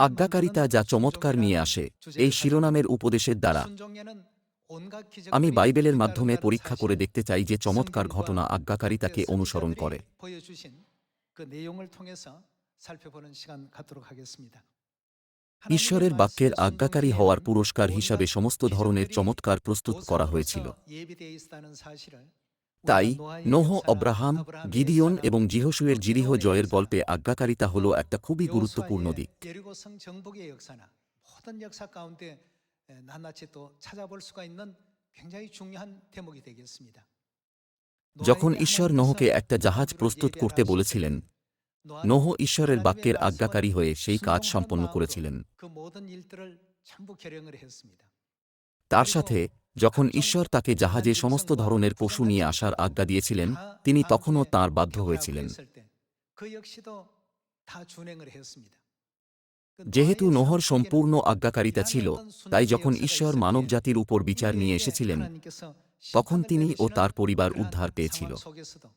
আজ্ঞাকারিতা যা চমৎকার নিয়ে আসে, এই শিরোনামের উপদেশের দ্বারা। আমি বাইবেলের মাধ্যমে পরীক্ষা করে দেখতে চাই যে চমৎকার ঘটনা আজ্ঞাকারিতাকে অনুসরণ করে। ঈশ্বরের বাক্যের আজ্ঞাকারী হওয়ার পুরস্কার হিসাবে সমস্ত ধরনের চমৎকার প্রস্তুত করা হয়েছিল। তাই নোহ অব্রাহাম গিদিয়ন এবং জিহসুয়ের জিরিহ জয়ের গল্পে আজ্ঞাকারিতা হল একটা খুবই গুরুত্বপূর্ণ দিক। যখন ঈশ্বর নোহকে একটা জাহাজ প্রস্তুত করতে বলেছিলেন নোহ ঈশ্বরের বাক্যের আজ্ঞাকারী হয়ে সেই কাজ সম্পন্ন করেছিলেন। তার সাথে যখন ঈশ্বর তাকে জাহাজে সমস্ত ধরনের পশু নিয়ে আসার আজ্ঞা দিয়েছিলেন 다 তিনি 마음에 তখনও তাঁর বাধ্য 경고하고 হয়েছিলেন 했을 때 그 역시도 다 준행을 했습니다. 그 যেহেতু 노아의 নোহর 삶 সম্পূর্ণ 속에는 আজ্ঞাকারিতা ছিল 이러한 তাই 순종의 যখন 역사가 ঈশ্বর 있을 때 মানবজাতির উপর বিচার নিয়ে 인류에게 এসেছিলেন 하나님께서 তখন 심판을 তিনি ও 내리시는 তার পরিবার 그러한 উদ্ধার পেয়েছিল 상황 속에서도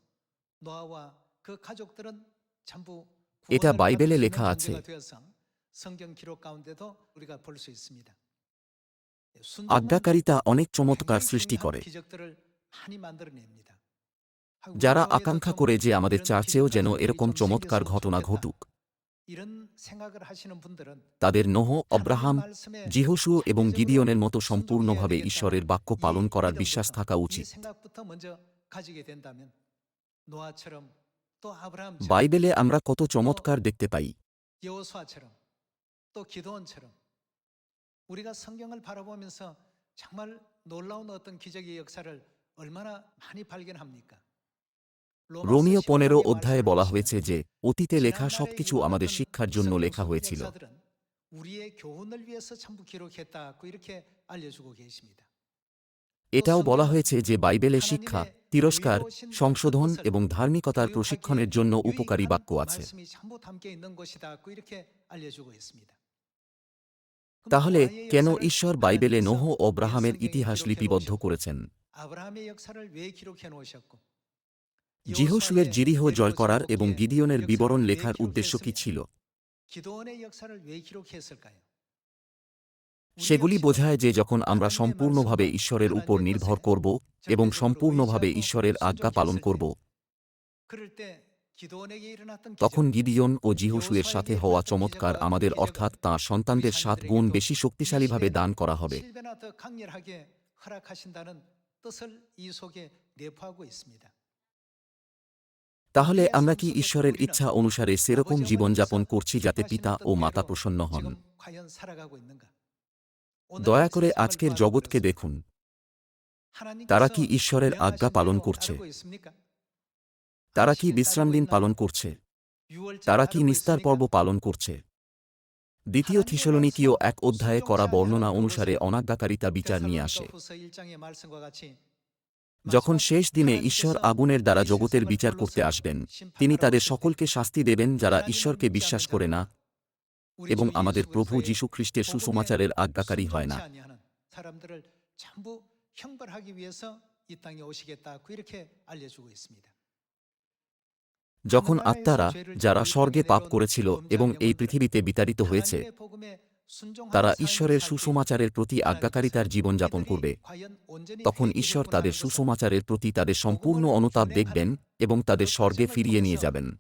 노아와 그 가족들은 전부 এটা 구원을 বাইবেলে 받을 수 있는 লেখা আছে। 존재가 되어서 성경 기록 가운데도 우리가 볼 수 있습니다. আজ্ঞাকারিতা অনেক চমৎকার সৃষ্টি করে। যারা আকাঙ্ক্ষা করে যে আমাদের চার্চেও যেন এরকম চমৎকার ঘটনা ঘটুক। তাদের নহ অব্রাহাম জিহসু এবং গিদিয়নের মতো সম্পূর্ণভাবে ঈশ্বরের বাক্য পালন করার বিশ্বাস থাকা উচিত। বাইবেলে আমরা কত চমৎকার দেখতে পাই। 우리가 성경을 바라보면서 정말 놀라운 어떤 기적의 역사를 얼마나 많이 발견합니까? রোমিও পনেরো অধ্যায়ে বলা হয়েছে যে অতীতে লেখা সবকিছু আমাদের শিক্ষার জন্য লেখা হয়েছিল এটাও বলা হয়েছে যে বাইবেলে শিক্ষা তিরস্কার সংশোধন এবং ধার্মিকতার প্রশিক্ষণের জন্য উপকারী বাক্য আছে তাহলে কেন ঈশ্বর বাইবেলে নোহ ও ব্রাহামের ইতিহাস লিপিবদ্ধ করেছেন? জিহসুয়ের জিরিহ জয় করার এবং গিদিয়নের বিবরণ লেখার উদ্দেশ্য কি ছিল? সেগুলি বোঝায় যে যখন আমরা সম্পূর্ণভাবে ঈশ্বরের উপর নির্ভর করব এবং সম্পূর্ণভাবে ঈশ্বরের আজ্ঞা পালন করব। তখন গিদিয়ন ও জিহসুয়ের সাথে হওয়া চমৎকার আমাদের অর্থাৎ তাঁর সন্তানদের সাত গুণ বেশি শক্তিশালীভাবে দান করা হবে। তাহলে আমরা কি ঈশ্বরের ইচ্ছা অনুসারে সেরকম জীবনযাপন করছি যাতে পিতা ও মাতা প্রসন্ন হন? দয়া করে আজকের জগৎকে দেখুন। তারা কি ঈশ্বরের আজ্ঞা পালন করছে? তারা কি 하나님께 বিশ্রাম 따르고 দিন 있나? পালন করছে 유월절 তারা কি 따르고 নিস্তার 있습니까? পর্ব পালন করছে দ্বিতীয় থিসলনিকীয় এক অধ্যায়ে করা বর্ণনা অনুসারে অনাজ্ঞাকারিতা বিচার নিয়ে আসে 데살로니가 후서 1장의 말씀과 같이 যখন শেষ দিনে 하나님께서 ঈশ্বর আগুনের দ্বারা 이 জগতের 세상을 বিচার করতে 불러서 আসবেন 심판하러 তিনি তাদের 오실 때 সকলকে শাস্তি দেবেন যারা 하나님을 ঈশ্বরকে 믿지 বিশ্বাস 않는 করে না 우리 এবং 주 আমাদের 예수 প্রভু 그리스도의 যীশু খ্রিস্টের 복음에 সুসমাচারের আজ্ঞাকারী হয় না 순종치 아니하는 사람들을 전부 형벌하기 위해서 이 땅에 오시겠다고 이렇게 알려주고 있습니다. যখন আত্মারা, যারা স্বর্গে পাপ করেছিল এবং এই পৃথিবীতে বিতাড়িত হয়েছে, তারা ঈশ্বরের সুসমাচারের প্রতি আজ্ঞাকারিতার জীবনযাপন করবে। তখন ঈশ্বর তাদের সুসমাচারের প্রতি তাদের সম্পূর্ণ অনুতাপ দেখবেন এবং তাদের স্বর্গে ফিরিয়ে নিয়ে যাবেন।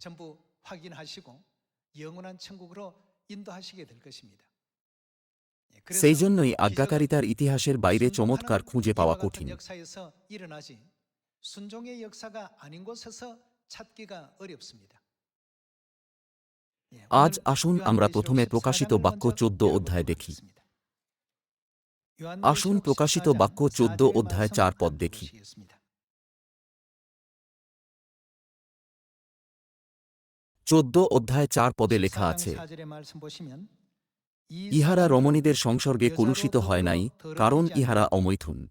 সেই জন্যই আজ্ঞাকারিতার ইতিহাসের বাইরে চমৎকার খুঁজে পাওয়া কঠিন। আজ আসুন আমরা প্রথমে প্রকাশিত বাক্য চোদ্দ অধ্যায় দেখি আসুন প্রকাশিত বাক্য চোদ্দ অধ্যায় চার পদ দেখি চোদ্দ অধ্যায় চার পদে লেখা আছে ইহারা রমণীদের সংসর্গে কলুষিত হয় নাই, কারণ ইহারা অমৈথুন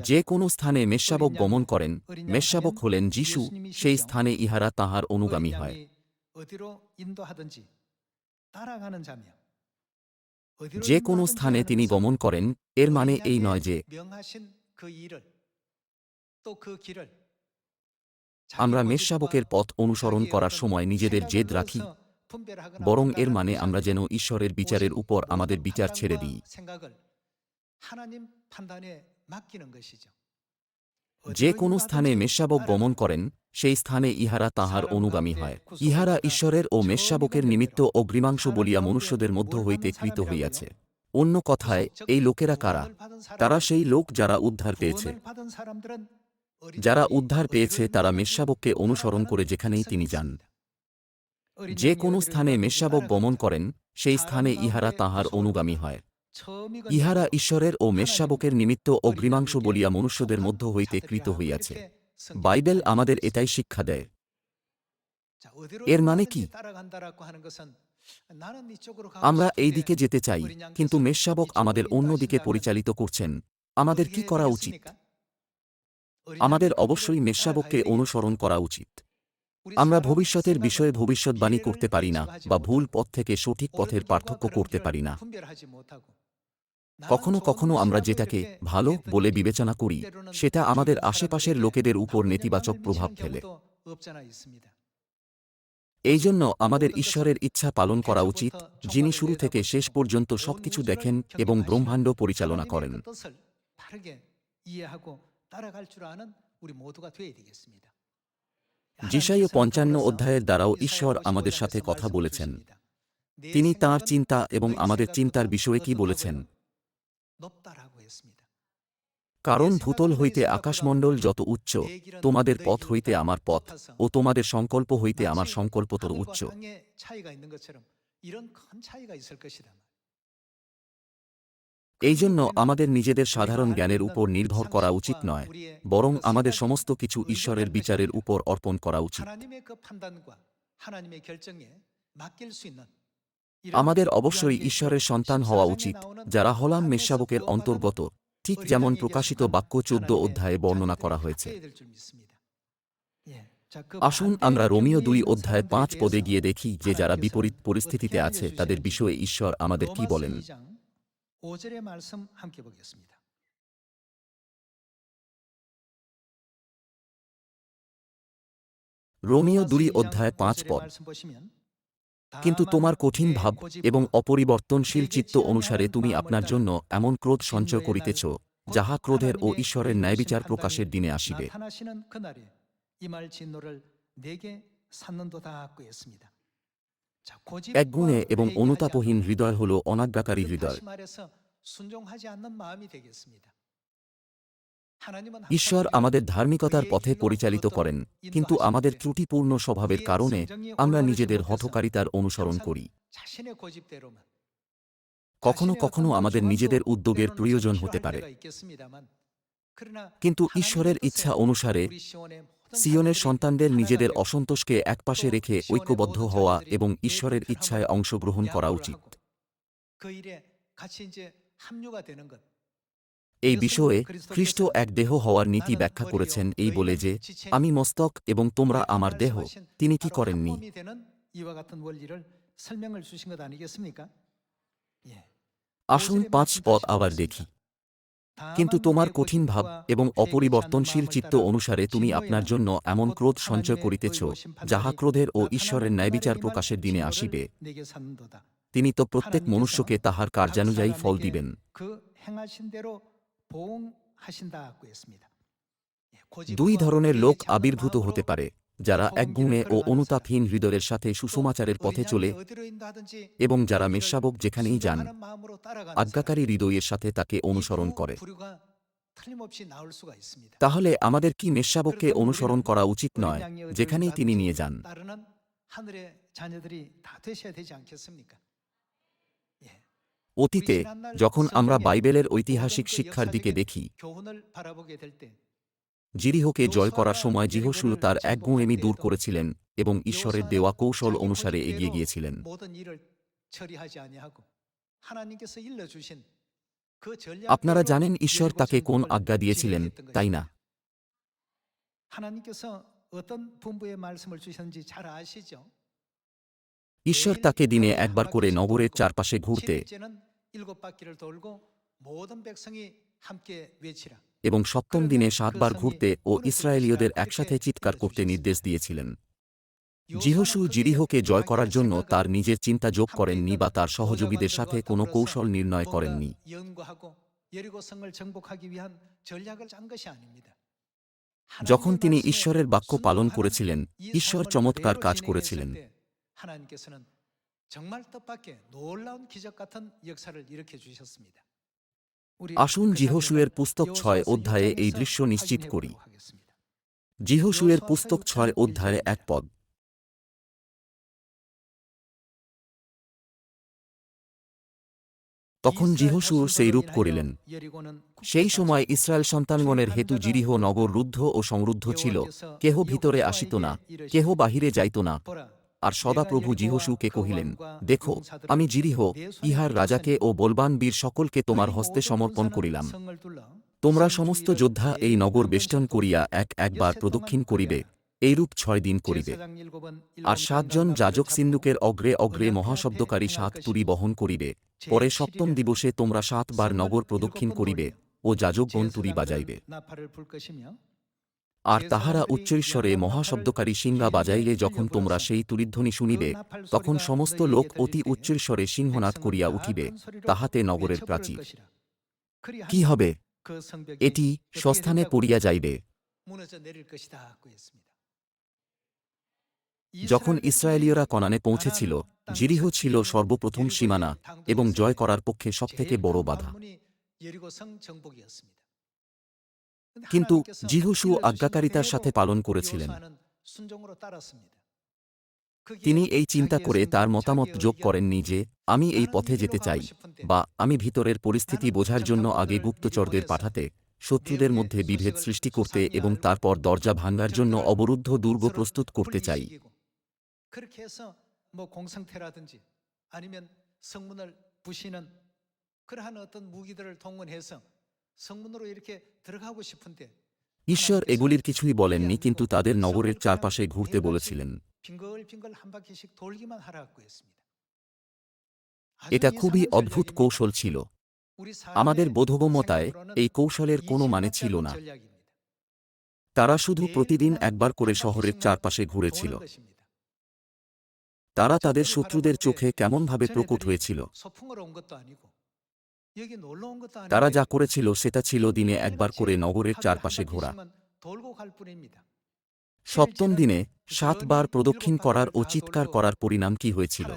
যে কোনো স্থানে মেষাবক গমন করেন মেষাবক হলেন যিশু, সেই স্থানে ইহারা তাহার অনুগামী হয়। যে কোনো স্থানে তিনি গমন করেন, এর মানে এই নয় যে আমরা মেষাবকের পথ অনুসরণ করার সময় নিজেদের জেদ রাখি। বরং এর মানে আমরা যেন ঈশ্বরের বিচারের উপর আমাদের বিচার ছেড়ে দিই। যে কোনো স্থানে মেষশাবক গমন করেন, সেই স্থানে ইহারা তাহার অনুগামী হয়। ইহারা ঈশ্বরের ও মেষশাবকের নিমিত্ত অগ্রিমাংশ বলিয়া মনুষ্যদের মধ্য হইতে কৃত হইয়াছে। অন্য কথায়, এই লোকেরা কারা? তারা সেই লোক যারা উদ্ধার পেয়েছে। যারা উদ্ধার পেয়েছে, তারা মেষশাবককে অনুসরণ করে যেখানেই তিনি যান। যে কোনো স্থানে মেষশাবক গমন করেন সেই স্থানে ইহারা তাহার অনুগামী হয়। ইহারা ঈশ্বরের ও মেষশাবকের নিমিত্ত অগ্রিমাংশ বলিয়া মনুষ্যদের মধ্য হইতে কৃত হইয়াছে। বাইবেল আমাদের এটাই শিক্ষা দেয়। এর মানে কি? আমরা এই দিকে যেতে চাই কিন্তু মেষশাবক আমাদের অন্য দিকে পরিচালিত করছেন। আমাদের কি করা উচিত? আমাদের অবশ্যই মেষশাবককে অনুসরণ করা উচিত। আমরা ভবিষ্যতের বিষয়ে ভবিষ্যৎবাণী করতে পারি না বা ভুল পথ থেকে সঠিক পথের পার্থক্য করতে পারি না। কখনো কখনো আমরা যেটাকে ভালো বলে বিবেচনা করি, সেটা আমাদের আশেপাশের লোকেদের উপর নেতিবাচক প্রভাব ফেলে। এই জন্য আমাদের ঈশ্বরের ইচ্ছা পালন করা উচিত, যিনি শুরু থেকে শেষ পর্যন্ত সবকিছু দেখেন এবং ব্রহ্মাণ্ড পরিচালনা করেন। যিশাইয় পঞ্চান্ন অধ্যায়ের দ্বারাও ঈশ্বর আমাদের সাথে কথা বলেছেন। তিনি তাঁর চিন্তা এবং আমাদের চিন্তার বিষয়ে কি বলেছেন। কারণ ভূতল হইতে আকাশমণ্ডল যত উচ্চ তোমাদের পথ হইতে আমার পথ ও তোমাদের সংকল্প হইতে আমার সংকল্পতর উচ্চ। এই জন্য আমাদের নিজেদের সাধারণ জ্ঞানের উপর নির্ভর করা উচিত নয়, বরং আমাদের সমস্ত কিছু ঈশ্বরের বিচারের উপর অর্পণ করা উচিত। আমাদের অবশ্যই ঈশ্বরের সন্তান হওয়া উচিত, যারা হলাম মেষশাবকের অন্তর্গত, ঠিক যেমন প্রকাশিত বাক্য চোদ্দ অধ্যায়ে বর্ণনা করা হয়েছে। আসুন আমরা রোমিও দুই অধ্যায় পাঁচ পদে গিয়ে দেখি যে যারা বিপরীত পরিস্থিতিতে আছে, তাদের বিষয়ে ঈশ্বর আমাদের কি বলেন। রোমিও দুই অধ্যায় পাঁচ পদ কিন্তু তোমার কঠিন ভাব এবং অপরিবর্তনশীল চিত্ত অনুসারে তুমি আপনার জন্য এমন ক্রোধ সঞ্চয় করিতেছ যাহা ক্রোধের ও ঈশ্বরের ন্যায়বিচার প্রকাশের দিনে আসিবে। একগুণে এবং অনুতাপহীন হৃদয় হল অনাজ্ঞাকারী হৃদয়। ঈশ্বর আমাদের ধার্মিকতার পথে পরিচালিত করেন কিন্তু আমাদের ত্রুটিপূর্ণ স্বভাবের কারণে আমরা নিজেদের হঠকারিতার অনুসরণ করি। কখনো কখনো আমাদের নিজেদের উদ্যোগের প্রয়োজন হতে পারে। কিন্তু ঈশ্বরের ইচ্ছা অনুসারে সিয়নের সন্তানদের নিজেদের অসন্তোষকে একপাশে রেখে ঐক্যবদ্ধ হওয়া এবং ঈশ্বরের ইচ্ছায় অংশগ্রহণ করা উচিত। এই বিষয়ে খ্রিস্ট এক দেহ হওয়ার নীতি ব্যাখ্যা করেছেন এই বলে যে, আমি মস্তক এবং তোমরা আমার দেহ, তিনি কি করেননি? আসুন পাঁচ পদ আবার দেখি। কিন্তু তোমার কঠিন ভাব এবং অপরিবর্তনশীল চিত্ত অনুসারে তুমি আপনার জন্য এমন ক্রোধ সঞ্চয় করিতেছ যাহা ক্রোধের ও ঈশ্বরের ন্যায়বিচার প্রকাশের দিনে আসিবে। তিনি তো প্রত্যেক মনুষ্যকে তাহার কার্যানুযায়ী ফল দিবেন। দুই ধরনের লোক আবির্ভূত হতে পারে। যারা একগুণে ও অনুতাপহীন হৃদয়ের সাথে সুসমাচারের পথে চলে এবং যারা মেষশাবক যেখানেই যান আজ্ঞাকারী হৃদয়ের সাথে তাকে অনুসরণ করে। তাহলে আমাদের কি মেষশাবককে অনুসরণ করা উচিত নয় যেখানেই তিনি নিয়ে যান? অতীতে যখন আমরা বাইবেলের ঐতিহাসিক শিক্ষার দিকে দেখি জিরিহকে জয় করার সময় জিহসু তার এক একগুঁয়েমি দূর করেছিলেন এবং ঈশ্বরের দেওয়া কৌশল অনুসারে এগিয়ে গিয়েছিলেন। আপনারা জানেন ঈশ্বর তাকে কোন আজ্ঞা দিয়েছিলেন, তাই না? ঈশ্বর তাকে দিনে একবার করে নগরের চারপাশে ঘুরতে এবং সপ্তম দিনে সাতবার ঘুরতে ও ইসরায়েলীয়দের একসাথে চিৎকার করতে নির্দেশ দিয়েছিলেন জিহসু জিরিহকে জয় করার জন্য তার নিজের চিন্তা যোগ করেননি বা তার সহযোগীদের সাথে কোনো কৌশল নির্ণয় করেননি 연구하고 여리고성을 정복하기 위한 전략을 짠 것이 아닙니다. যখন 하나님의 তিনি 말씀에 ঈশ্বরের বাক্য পালন 순종하는 করেছিলেন 이 ঈশ্বর 삶을 চমৎকার 그대로 কাজ 진행했을 করেছিলেন 때 하나님께서는 정말 뜻밖의 놀라운 기적 같은 역사를 일으켜 주셨습니다. আসুন জিহসুয়ের পুস্তক ছয় অধ্যায়ে এই দৃশ্য নিশ্চিত করি। জিহসুয়ের পুস্তক ছয় অধ্যায়ে এক পদ। তখন জিহসু সেই রূপ করিলেন। সেই সময় ইসরায়েল সন্তানগণের হেতু জিরিহ নগর রুদ্ধ ও সমৃদ্ধ ছিল। কেহ ভিতরে আসিত না, কেহ বাহিরে যাইত না। আর সদাপ্রভু জিহোশুকে কহিলেন, দেখো, আমি জিরিহ ইহার রাজাকে ও বলবান বীর সকলকে তোমার হস্তে সমর্পণ করিলাম। তোমরা সমস্ত যোদ্ধা এই নগর বেষ্টন করিয়া এক একবার প্রদক্ষিণ করিবে, এইরূপ ছয় দিন করিবে। আর সাতজন যাজক সিন্ধুকের অগ্রে অগ্রে মহাশব্দকারী সাত তুরি বহন করিবে। পরে সপ্তম দিবসে তোমরা সাতবার নগর প্রদক্ষিণ করিবে ও যাজকগণ তুরি বাজাইবে। আর তাহারা উচ্চৈশ্বরে মহাশব্দকারী সিংহা বাজাইলে যখন তোমরা সেই তুরিধ্বনি শুনিবে, তখন সমস্ত লোক অতি উচ্চৈশ্বরে সিংহনাদ করিয়া উঠিবে, তাহাতে নগরের প্রাচীর। কি হবে? এটি স্বস্থানে পড়িয়া যাইবে। যখন ইসরায়েলীয়রা কনানে পৌঁছেছিল, জিরিহ ছিল সর্বপ্রথম সীমানা এবং জয় করার পক্ষে সবথেকে বড় বাধা। কিন্তু জিহুসু আজ্ঞাকারিতার সাথে পালন করেছিলেন তিনি এই চিন্তা করে তার মতামত যোগ করেননি যে আমি এই পথে যেতে চাই বা আমি ভিতরের পরিস্থিতি বোঝার জন্য আগে গুপ্তচরদের পাঠাতে শত্রুদের মধ্যে বিভেদ সৃষ্টি করতে এবং তারপর দরজা ভাঙ্গার জন্য অবরুদ্ধ দুর্গ প্রস্তুত করতে চাই 그렇게 해서 뭐 공성태라든지 아니면 성문을 부시는 그러한 어떤 무기들을 동원해서 ঈশ্বর এগুলির কিছুই বলেননি কিন্তু তাদের নগরের চারপাশে ঘুরতে বলেছিলেন। এটা খুবই অদ্ভুত কৌশল ছিল। আমাদের বোধগম্যতায় এই কৌশলের কোনো মানে ছিল না। তারা শুধু প্রতিদিন একবার করে শহরের চারপাশে ঘুরেছিল। তারা তাদের শত্রুদের চোখে কেমনভাবে প্রকট হয়েছিল। তারা যা করেছিল সেটা ছিল দিনে একবার করে নগরের চারপাশে ঘোরা। সপ্তম দিনে সাতবার প্রদক্ষিণ করার ও চিৎকার করার পরিণাম কি হয়েছিল?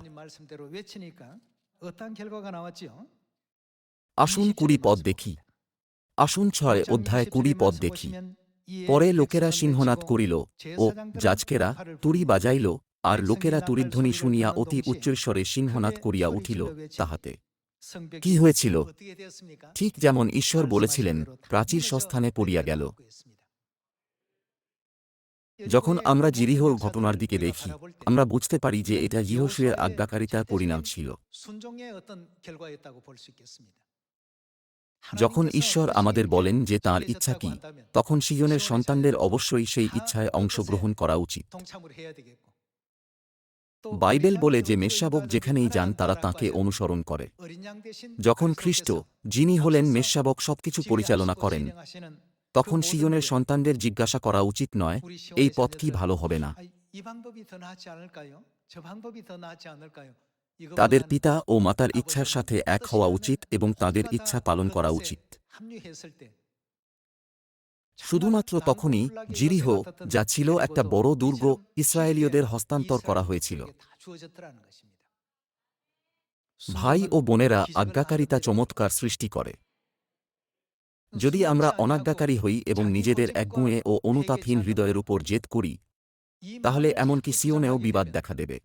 আসুন কুড়ি পদ দেখি। আসুন ছয় অধ্যায় কুড়ি পদ দেখি। পরে লোকেরা সিংহনাদ করিল ও যাজকেরা তুরি বাজাইল। আর লোকেরা তুরিধ্বনি শুনিয়া অতি উচ্চৈশ্বরে সিংহনাদ করিয়া উঠিল তাহাতে। কি হয়েছিল? ঠিক যেমন ঈশ্বর বলেছিলেন প্রাচীর সস্থানে পড়িয়া গেল। যখন আমরা জিরিহর ঘটনার দিকে দেখি আমরা বুঝতে পারি যে এটা জিহসুয়ের আজ্ঞাকারিতার পরিণাম ছিল। যখন ঈশ্বর আমাদের বলেন যে তার ইচ্ছা কি তখন সিজনের সন্তানদের অবশ্যই সেই ইচ্ছায় অংশগ্রহণ করা উচিত। বাইবেল বলে যে মেষশাবক যেখানেই যান, তারা তাকে অনুসরণ করে। যখন খ্রিস্ট, যিনি হলেন মেষশাবক সবকিছু পরিচালনা করেন, তখন সিজনের সন্তানদের জিজ্ঞাসা করা উচিত নয়, এই পথ কি ভালো হবে না। তাদের পিতা ও মাতার ইচ্ছার সাথে এক হওয়া উচিত এবং তাদের ইচ্ছা পালন করা উচিত। শুধুমাত্র তখনই জিরিহ, যা ছিল একটা বড় দুর্গ, ইসরায়েলীয়দের হস্তান্তর করা হয়েছিল। ভাই ও বোনেরা আজ্ঞাকারিতা চমৎকার সৃষ্টি করে। যদি আমরা অনাজ্ঞাকারী হই এবং নিজেদের একগুঁয়ে ও অনুতাপহীন হৃদয়ের উপর জেদ করি, তাহলে এমনকি সিওনেও বিবাদ দেখা দেবে।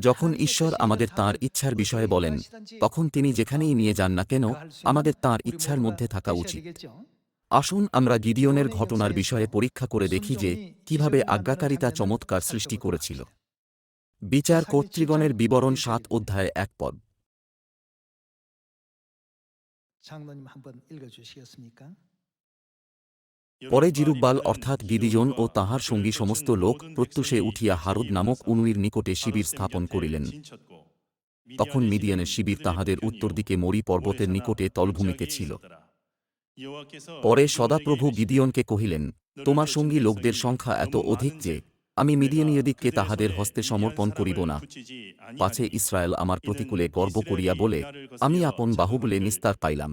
যখন ঈশ্বর আমাদের তাঁর ইচ্ছার বিষয়ে বলেন তখন তিনি যেখানেই নিয়ে যান না কেন আমাদের তাঁর ইচ্ছার মধ্যে থাকা উচিত আসুন আমরা গিদিয়নের ঘটনার বিষয়ে পরীক্ষা করে দেখি যে কিভাবে আজ্ঞাকারিতা চমৎকার সৃষ্টি করেছিল বিচার কর্তৃগণের বিবরণ সাত অধ্যায় এক পদ 장로님 한번 읽어주시겠습니까? পরে জিরুব্বাল অর্থাৎ গিদিজন ও তাহার সঙ্গী সমস্ত লোক প্রত্যুষে উঠিয়া হারুদ নামক উনুইর নিকটে শিবির স্থাপন করিলেন। তখন মিদিয়ানের শিবির তাহাদের উত্তর দিকে মরি পর্বতের নিকটে তলভূমিতে ছিল। পরে সদাপ্রভু গিদিয়নকে কহিলেন, তোমার সঙ্গী লোকদের সংখ্যা এত অধিক যে, আমি মিডিয়ানীয়দিককে তাহাদের হস্তে সমর্পণ করিব না। পাছে ইসরায়েল আমার প্রতিকূলে গর্ব করিয়া বলে, আমি আপন বাহুবলে নিস্তার পাইলাম।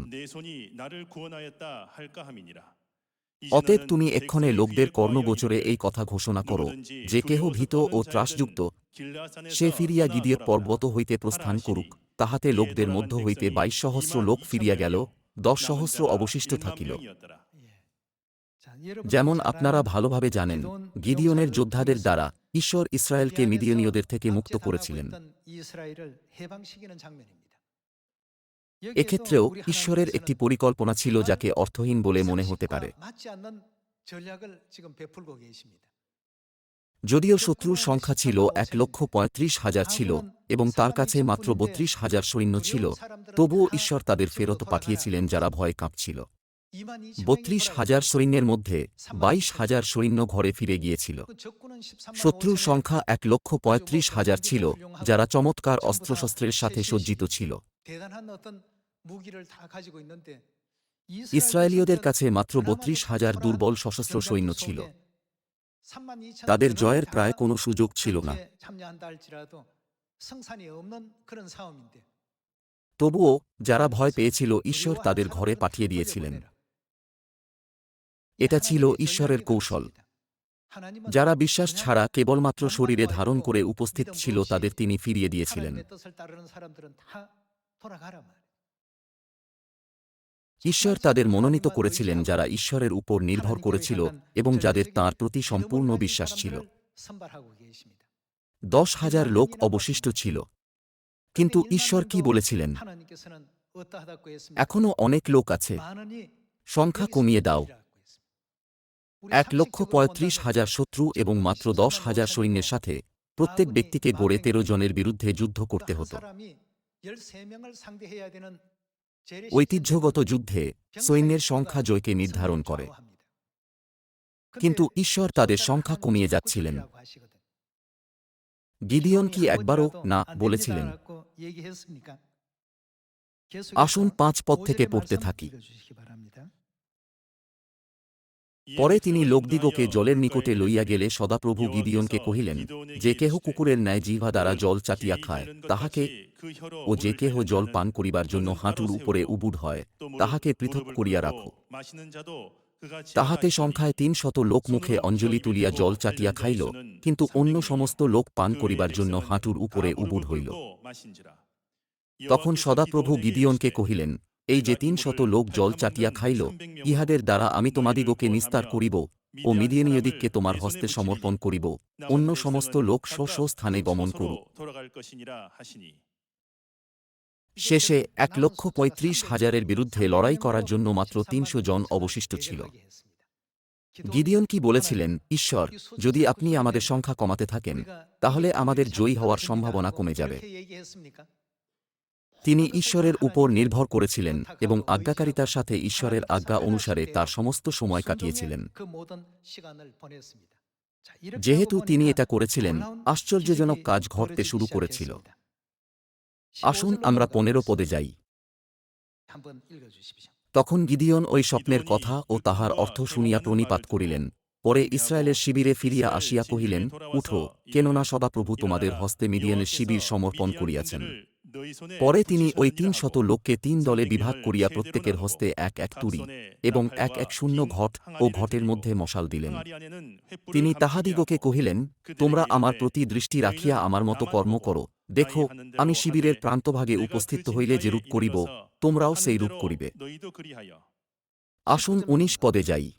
অতএব তুমি এক্ষণে লোকদের কর্ণগোচরে এই কথা ঘোষণা করো যে কেহ ভীত ও ত্রাসযুক্ত সে ফিরিয়া গিদিয়ত পর্বত হইতে প্রস্থান করুক। তাহাতে লোকদের মধ্য হইতে বাইশ সহস্র লোক ফিরিয়া গেল দশ সহস্র অবশিষ্ট থাকিল। যেমন আপনারা ভালোভাবে জানেন গিদিয়নের যোদ্ধাদের দ্বারা ঈশ্বর ইসরায়েলকে মিদিয়নীয়দের থেকে মুক্ত করেছিলেন। এক্ষেত্রেও ঈশ্বরের একটি পরিকল্পনা ছিল যাকে অর্থহীন বলে মনে হতে পারে। যদিও শত্রুর সংখ্যা ছিল এক লক্ষ পঁয়ত্রিশ হাজার ছিল এবং তার কাছে মাত্র বত্রিশ হাজার সৈন্য ছিল। তবুও ঈশ্বর তাদের ফেরত পাঠিয়েছিলেন যারা ভয় কাঁপছিল। বত্রিশ হাজার সৈন্যের মধ্যে বাইশ হাজার সৈন্য ঘরে ফিরে গিয়েছিল। শত্রুর সংখ্যা এক লক্ষ পঁয়ত্রিশ হাজার ছিল যারা চমৎকার অস্ত্রশস্ত্রের সাথে সজ্জিত ছিল। ইসরায়েলীয়দের কাছে মাত্র বত্রিশ হাজার দুর্বল সশস্ত্র সৈন্য ছিল। তাদের জয়ের প্রায় কোনো সুযোগ ছিল না। তবুও যারা ভয় পেয়েছিল ঈশ্বর তাদের ঘরে পাঠিয়ে দিয়েছিলেন। এটা ছিল ঈশ্বরের কৌশল। যারা বিশ্বাস ছাড়া কেবলমাত্র শরীরে ধারণ করে উপস্থিত ছিল তাদের তিনি ফিরিয়ে দিয়েছিলেন। ঈশ্বর তাদের মনোনীত করেছিলেন যারা ঈশ্বরের উপর নির্ভর করেছিল এবং যাদের তাঁর প্রতি সম্পূর্ণ বিশ্বাস ছিল। দশ হাজার লোক অবশিষ্ট ছিল। কিন্তু ঈশ্বর কি বলেছিলেন? এখনও অনেক লোক আছে। সংখ্যা কমিয়ে দাও। এক লক্ষ পঁয়ত্রিশ হাজার শত্রু এবং মাত্র দশ হাজার সৈন্যের সাথে প্রত্যেক ব্যক্তিকে গড়ে তেরো জনের বিরুদ্ধে যুদ্ধ করতে হতো। ঐতিহ্যগত যুদ্ধে সৈন্যের সংখ্যা জয়কে নির্ধারণ করে। কিন্তু ঈশ্বর তাদের সংখ্যা কমিয়ে যাচ্ছিলেন। গিদিয়ন কি একবারও না বলেছিলেন আসুন পাঁচ পথ থেকে পড়তে থাকি পরে তিনি লোকদিগকে জলের নিকটে লইয়া গেলে সদাপ্রভু গিদিয়নকে কহিলেন, যে কেহ কুকুরের ন্যায় জিহ্বা দ্বারা জল চাটিয়া খায়, তাহাকে ও যে কেহ জল পান করিবার জন্য হাঁটুর উপরে উবুড হয়, তাহাকে পৃথক করিয়া রাখো। তাহাতে সংখ্যায় তিন শত লোক মুখে অঞ্জলি তুলিয়া জল চাটিয়া খাইল, কিন্তু অন্য সমস্ত লোক পান করিবার জন্য হাঁটুর উপরে উবুড হইল। তখন সদাপ্রভু গিদিয়নকে কহিলেন এই যে তিন শত লোক জল চাটিয়া খাইল, ইহাদের দ্বারা আমি তোমাদিগকে নিস্তার করিব ও মিদিয়ানীয়দিককে তোমার হস্তে সমর্পণ করিব। অন্য সমস্ত লোক স্ব স্থানে গমন করুক। শেষে এক লক্ষ পঁয়ত্রিশ হাজারের বিরুদ্ধে লড়াই করার জন্য মাত্র তিনশো জন অবশিষ্ট ছিল। গিদিয়ন কি বলেছিলেন, ঈশ্বর, যদি আপনি আমাদের সংখ্যা কমাতে থাকেন, তাহলে আমাদের জয়ী হওয়ার সম্ভাবনা কমে যাবে। তিনি ঈশ্বরের উপর নির্ভর করেছিলেন এবং আজ্ঞাকারিতার সাথে ঈশ্বরের আজ্ঞা অনুসারে তার সমস্ত সময় কাটিয়েছিলেন। যেহেতু তিনি এটা করেছিলেন, আশ্চর্যজনক কাজ ঘটতে শুরু করেছিল। আসুন আমরা পনেরো পদে যাই। তখন গিদিয়ন ওই স্বপ্নের কথা ও তাহার অর্থ শুনিয়া প্রণিপাত করিলেন। পরে ইসরায়েলের শিবিরে ফিরিয়া আসিয়া কহিলেন, উঠো, কেননা সদাপ্রভু তোমাদের হস্তে মিডিয়ানের শিবির সমর্পণ করিয়াছেন। পরে তিনি ওই তিন শত লোককে তিন দলে বিভাগ করিয়া প্রত্যেকের হস্তে এক এক তুরি এবং এক এক শূন্য ঘট ও ঘটের মধ্যে মশাল দিলেন। তিনি তাহাদিগকে কহিলেন তোমরা আমার প্রতি দৃষ্টি রাখিয়া আমার মতো কর্ম করো। দেখো আমি শিবিরের প্রান্তভাগে উপস্থিত হইলে যেরূপ করিব তোমরাও সেই রূপ করিবে। আসুন উনিশ পদে যাই।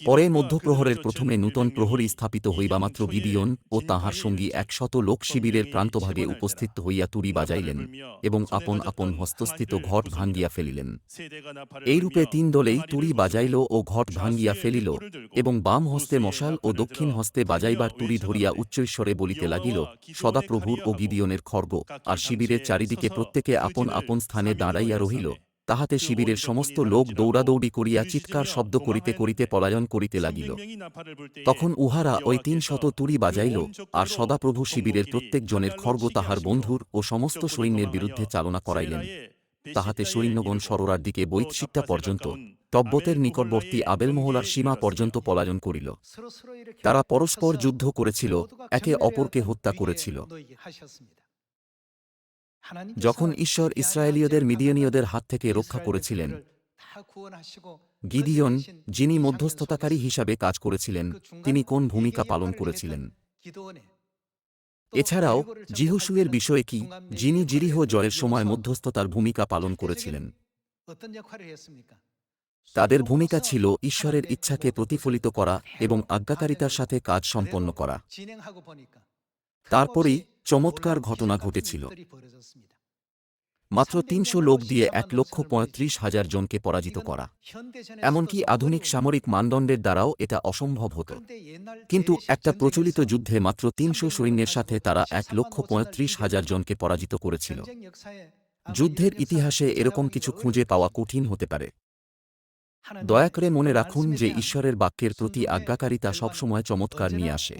পরে মধ্যপ্রহরের প্রথমে নূতন প্রহরী স্থাপিত হইবামাত্র গিদিয়ন ও তাহার সঙ্গী একশত লোক শিবিরের প্রান্তভাগে উপস্থিত হইয়া তুরি বাজাইলেন এবং আপন আপন হস্তস্থিত ঘট ভাঙ্গিয়া ফেলিলেন। এইরূপে তিন দলেই তুরি বাজাইল ও ঘট ভাঙ্গিয়া ফেলিল এবং বাম হস্তে মশাল ও দক্ষিণ হস্তে বাজাইবার তুরি ধরিয়া উচ্চৈশ্বরে বলিতে লাগিল সদাপ্রভুর ও গিদিয়নের খর্গ। আর শিবিরের চারিদিকে প্রত্যেকে আপন আপন স্থানে দাঁড়াইয়া রহিল। তাহাতে শিবিরের সমস্ত লোক দৌড়াদৌড়ি করিয়া চিৎকার শব্দ করিতে করিতে পলায়ন করিতে লাগিল। তখন উহারা ওই তিন শত তুড়ি বাজাইল আর সদাপ্রভু শিবিরের প্রত্যেক জনের খর্গ তাহার বন্ধুর ও সমস্ত সৈন্যের বিরুদ্ধে চালনা করাইলেন। তাহাতে সৈন্যগণ সরোরার দিকে বৈতশিকটা পর্যন্ত তব্বতের নিকটবর্তী আবেলমহলার সীমা পর্যন্ত পলায়ন করিল। তারা পরস্পর যুদ্ধ করেছিল। একে অপরকে হত্যা করেছিল। যখন ঈশ্বর ইসরায়েলীয়দের মিদিয়নীয়দের হাত থেকে রক্ষা করেছিলেন। গিদিয়ন যিনি মধ্যস্থতাকারী হিসাবে কাজ করেছিলেন তিনি কোন ভূমিকা পালন করেছিলেন? এছাড়াও জিহুসুয়ের বিষয়ে কি যিনি জিরিহ জয়ের সময় মধ্যস্থতার ভূমিকা পালন করেছিলেন। তাদের ভূমিকা ছিল ঈশ্বরের ইচ্ছাকে প্রতিফলিত করা এবং আজ্ঞাকারিতার সাথে কাজ সম্পন্ন করা। তারপরেই চমৎকার ঘটনা ঘটেছিল। মাত্র তিনশো লোক দিয়ে এক লক্ষ পঁয়ত্রিশ হাজার জনকে পরাজিত করা। এমনকি আধুনিক সামরিক মানদণ্ডের দ্বারাও এটা অসম্ভব হতো। কিন্তু একটা প্রচলিত যুদ্ধে মাত্র তিনশো সৈন্যের সাথে তারা এক লক্ষ পঁয়ত্রিশ হাজার জনকে পরাজিত করেছিল। যুদ্ধের ইতিহাসে এরকম কিছু খুঁজে পাওয়া কঠিন হতে পারে। দয়া করে মনে রাখুন যে ঈশ্বরের বাক্যের প্রতি আজ্ঞাকারিতা সবসময় চমৎকার নিয়ে আসে।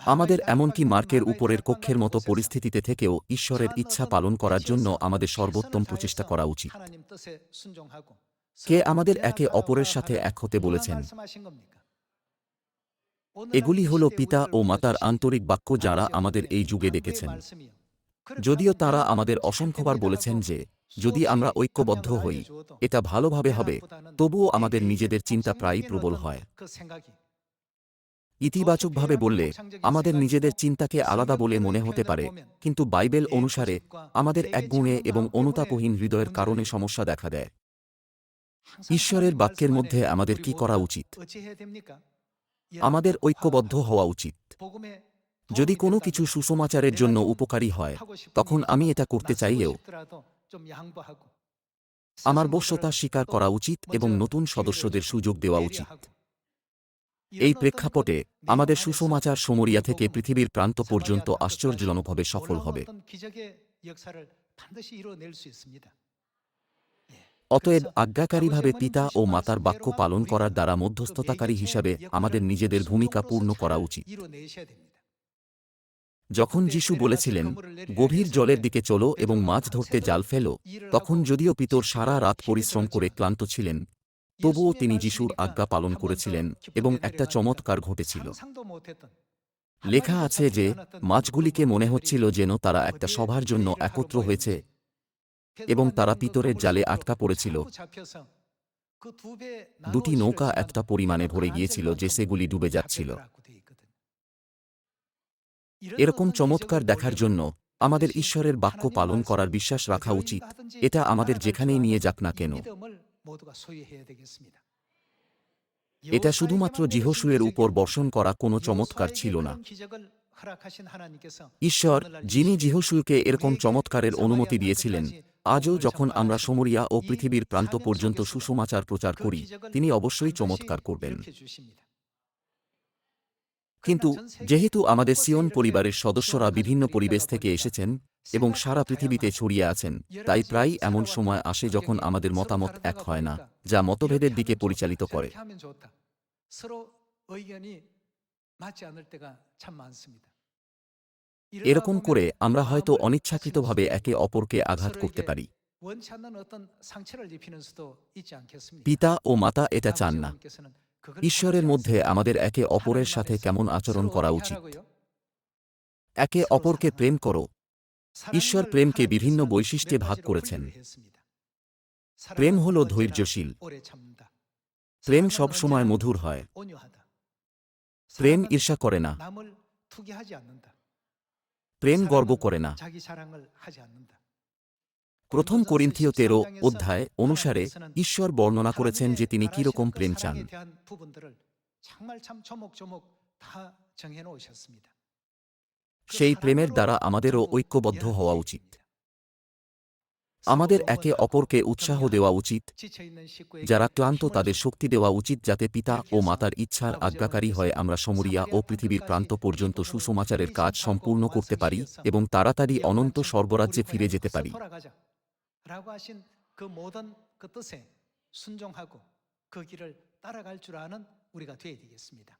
আমাদের এমনকি মার্কের উপরের কক্ষের মতো পরিস্থিতিতে থেকেও ঈশ্বরের ইচ্ছা পালন করার জন্য আমাদের সর্বোত্তম প্রচেষ্টা করা উচিত। কে আমাদের একে অপরের সাথে এক হতে বলেছেন? এগুলি হল পিতা ও মাতার আন্তরিক বাক্য যারা আমাদের এই যুগে ডেকেছেন যদিও তারা আমাদের অসংখ্যবার বলেছেন যে যদি আমরা ঐক্যবদ্ধ হই, এটা ভালোভাবে হবে, তবুও আমাদের নিজেদের চিন্তা প্রায়ই প্রবল হয়। ইতিবাচকভাবে বললে, আমাদের নিজেদের চিন্তাকে আলাদা বলে মনে হতে পারে, কিন্তু বাইবেল অনুসারে আমাদের এক গুণে এবং অনুতাপহীন হৃদয়ের কারণে সমস্যা দেখা দেয়। ঈশ্বরের বাক্যের মধ্যে আমাদের কি করা উচিত? আমাদের ঐক্যবদ্ধ হওয়া উচিত। যদি কোনো কিছু সুসমাচারের জন্য উপকারী হয়, তখন আমি এটা করতে চাইলেও আমার বশ্যতা স্বীকার করা উচিত এবং নতুন সদস্যদের সুযোগ দেওয়া উচিত। এই প্রেক্ষাপটে আমাদের সুসমাচার সমরিয়া থেকে পৃথিবীর প্রান্ত পর্যন্ত আশ্চর্যজনকভাবে সফল হবে। অতএব আজ্ঞাকারীভাবে পিতা ও মাতার বাক্য পালন করার দ্বারা মধ্যস্থতাকারী হিসাবে আমাদের নিজেদের ভূমিকা পূর্ণ করা উচিত। যখন যিশু বলেছিলেন, গভীর জলের দিকে চলো এবং মাছ ধরতে জাল ফেলো, তখন যদিও পিতর সারা রাত পরিশ্রম করে ক্লান্ত ছিলেন, তবুও তিনি যিশুর আজ্ঞা পালন করেছিলেন এবং একটা চমৎকার ঘটেছিল। লেখা আছে যে, মাছগুলিকে মনে হচ্ছিল যেন তারা একটা সভার জন্য একত্র হয়েছে এবং তারা পিতরের জালে আটকা পড়েছিল। দুটি নৌকা একটা পরিমাণে ভরে গিয়েছিল যে সেগুলি ডুবে যাচ্ছিল। এরকম চমৎকার দেখার জন্য আমাদের ঈশ্বরের বাক্য পালন করার বিশ্বাস রাখা উচিত। এটা আমাদের যেখানেই নিয়ে যাক না কেন। এটা শুধুমাত্র জিহসুয়ের উপর বর্ষণ করা কোনো চমৎকার ছিল না। ঈশ্বর যিনি জিহসুকে এরকম চমৎকারের অনুমতি দিয়েছিলেন আজও যখন আমরা সমরিয়া ও পৃথিবীর প্রান্ত পর্যন্ত সুসমাচার প্রচার করি তিনি অবশ্যই চমৎকার করবেন। কিন্তু যেহেতু আমাদের সিয়ন পরিবারের সদস্যরা বিভিন্ন পরিবেশ থেকে এসেছেন এবং সারা পৃথিবীতে ছড়িয়ে আছেন, তাই প্রায় এমন সময় আসে যখন আমাদের মতামত এক হয় না, যা মতভেদের দিকে পরিচালিত করে। এরকম করে আমরা হয়তো অনিচ্ছাকৃতভাবে একে অপরকে আঘাত করতে পারি। পিতা ও মাতা এটা চান না। ঈশ্বরের মধ্যে আমাদের একে অপরের সাথে কেমন আচরণ করা উচিত? একে অপরকে প্রেম করো। ঈশ্বর প্রেমকে বিভিন্ন বৈশিষ্ট্যে ভাগ করেছেন। প্রেম হল ধৈর্যশীল। প্রেম সব সময় মধুর হয়। প্রেম ঈর্ষা করে না। প্রেম গর্ব করে না। প্রথম করিন্থীয় তেরো অধ্যায় অনুসারে ঈশ্বর বর্ণনা করেছেন যে তিনি কীরকম প্রেম চান। সেই প্রেমের দ্বারা আমাদেরও ঐক্যবদ্ধ হওয়া উচিত। আমাদের একে অপরকে উৎসাহ দেওয়া উচিত। যারা ক্লান্ত, তাদের শক্তি দেওয়া উচিত যাতে পিতা ও মাতার ইচ্ছার আজ্ঞাকারী হয় আমরা সমরিয়া ও পৃথিবীর প্রান্ত পর্যন্ত সুসমাচারের কাজ সম্পূর্ণ করতে পারি এবং তাড়াতাড়ি অনন্ত স্বর্গরাজ্যে ফিরে যেতে পারি। 라고 하신 그 모든 그 뜻에 순종하고 그 길을 따라갈 줄 아는 우리가 되어야 되겠습니다.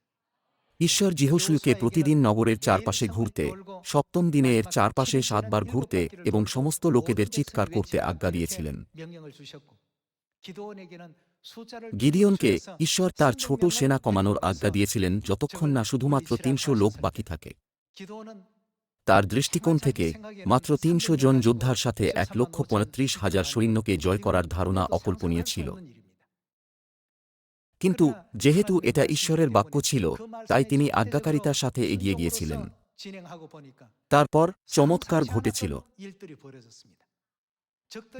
ঈশ্বর জিহসুকে প্রতিদিন নগরের চারপাশে ঘুরতে সপ্তম দিনে এর চারপাশে সাতবার ঘুরতে এবং সমস্ত লোকেদের চিৎকার করতে আজ্ঞা দিয়েছিলেন গিদিয়নকে ঈশ্বর তার ছোট সেনা কমানোর আজ্ঞা দিয়েছিলেন যতক্ষণ না শুধুমাত্র তিনশো লোক বাকি থাকে তার দৃষ্টিকোণ থেকে মাত্র তিনশো জন যোদ্ধার সাথে এক লক্ষ পঁয়ত্রিশ হাজার সৈন্যকে জয় করার ধারণা অকল্পনীয় ছিল। কিন্তু যেহেতু এটা ঈশ্বরের বাক্য ছিল, তাই তিনি আজ্ঞাকারিতার সাথে এগিয়ে গিয়েছিলেন। তারপর চমৎকার ঘটেছিল।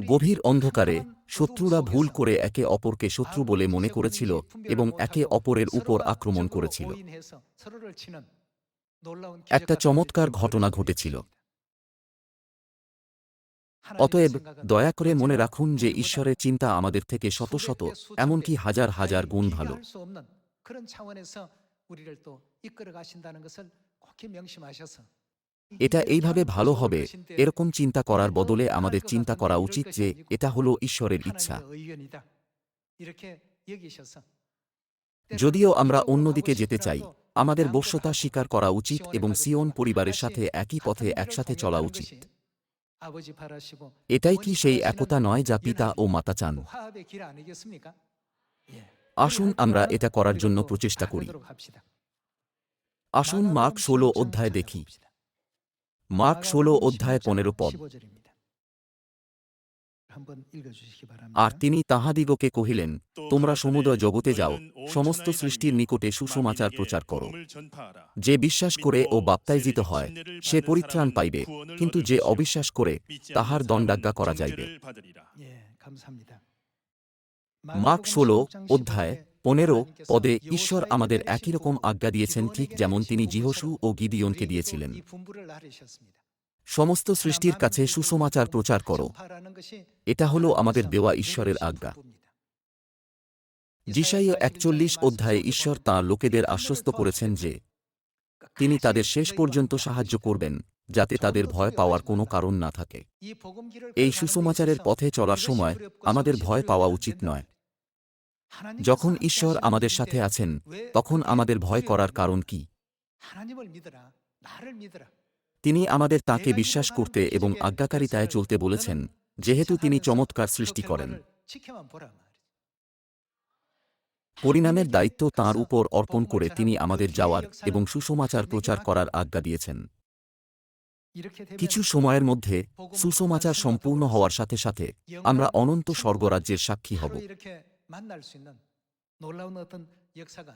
গভীর অন্ধকারে শত্রুরা ভুল করে একে অপরকে শত্রু বলে মনে করেছিল এবং একে অপরের উপর আক্রমণ করেছিল। একটা চমৎকার ঘটনা ঘটেছিল। অতএব দয়া করে মনে রাখুন যে ঈশ্বরের চিন্তা আমাদের থেকে শত শত এমনকি হাজার হাজার গুণ ভালো। এটা এইভাবে ভালো হবে এরকম চিন্তা করার বদলে আমাদের চিন্তা করা উচিত যে এটা হলো ঈশ্বরের ইচ্ছা। যদিও আমরা অন্যদিকে যেতে চাই। আমাদের বশ্যতা স্বীকার করা উচিত এবং সিওন পরিবারের সাথে একই পথে একসাথে চলা উচিত। এটাই কি সেই একতা নয় যা পিতা ও মাতা চান? আসুন আমরা এটা করার জন্য প্রচেষ্টা করি। আসুন মার্ক ষোলো অধ্যায় দেখি। মার্ক ষোলো অধ্যায় পনেরো পদ। আর তিনি তাহাদিগকে কহিলেন তোমরা সমুদ্র জগতে যাও সমস্ত সৃষ্টির নিকটে সুসমাচার প্রচার করো। যে বিশ্বাস করে ও বাপ্তাইজিত হয় সে পরিত্রাণ পাইবে কিন্তু যে অবিশ্বাস করে তাহার দণ্ডাজ্ঞা করা যাইবে। মার্ক ষোলো অধ্যায় পনেরো পদে ঈশ্বর আমাদের একই রকম আজ্ঞা দিয়েছেন ঠিক যেমন তিনি জিহসু ও গিদিয়নকে দিয়েছিলেন। সমস্ত সৃষ্টির কাছে সুসমাচার প্রচার করো। এটা হলো আমাদের দেওয়া ঈশ্বরের আজ্ঞা। জিসাইয় একচল্লিশ অধ্যায়ে ঈশ্বর তাঁর লোকেদের আশ্বস্ত করেছেন যে তিনি তাদের শেষ পর্যন্ত সাহায্য করবেন যাতে তাদের ভয় পাওয়ার কোনো কারণ না থাকে। এই সুসমাচারের পথে চলার সময় আমাদের ভয় পাওয়া উচিত নয়। যখন ঈশ্বর আমাদের সাথে আছেন তখন আমাদের ভয় করার কারণ কি? তিনি আমাদের তাকে বিশ্বাস করতে এবং আজ্ঞাকারিতায় চলতে বলেছেন যেহেতু তিনি চমৎকার সৃষ্টি করেন পরিণামের দায়িত্ব তাঁর উপর অর্পণ করে তিনি আমাদের যাওয়ার এবং সুসমাচার প্রচার করার আজ্ঞা দিয়েছেন কিছু সময়ের মধ্যে সুসমাচার সম্পূর্ণ হওয়ার সাথে সাথে আমরা অনন্ত স্বর্গরাজ্যের সাক্ষী হব 만날 수 있는 놀라운 어떤 역사가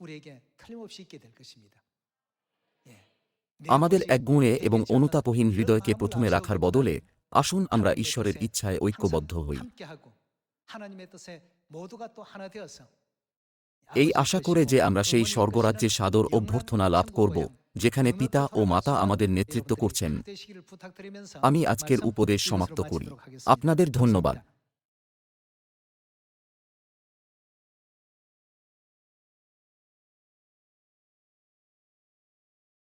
우리에게 틀림없이 있게 될 것입니다. আমাদের এক গুণে এবং অনুতাপহীন হৃদয়কে প্রথমে রাখার বদলে আসুন আমরা ঈশ্বরের ইচ্ছায় ঐক্যবদ্ধ হই। এই আশা করে যে আমরা সেই স্বর্গরাজ্যে সাদর অভ্যর্থনা লাভ করব, যেখানে পিতা ও মাতা আমাদের নেতৃত্ব করছেন। আমি আজকের উপদেশ সমাপ্ত করি। আপনাদের ধন্যবাদ।